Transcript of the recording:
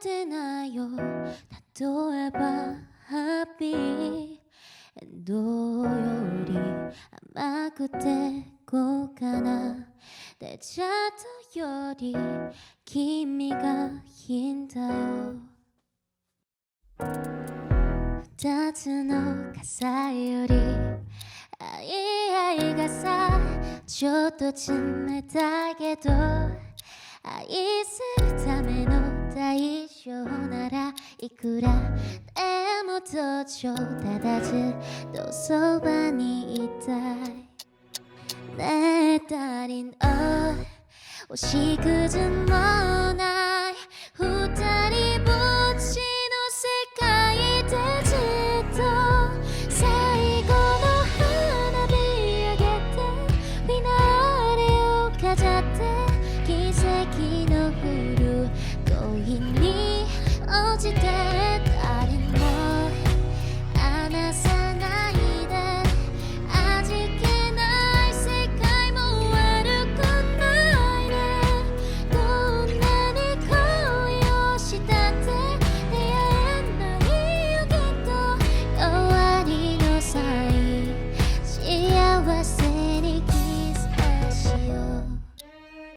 てないよ。例えばハッピー。エンドより甘くて豪華な。デザートより君がいいんだよ。二つの傘より愛愛がさちょっと冷たいけど愛するたいくらでも途中たずとそばにいたい。ねえダリン星屑も。奇跡の降る恋に落ちてた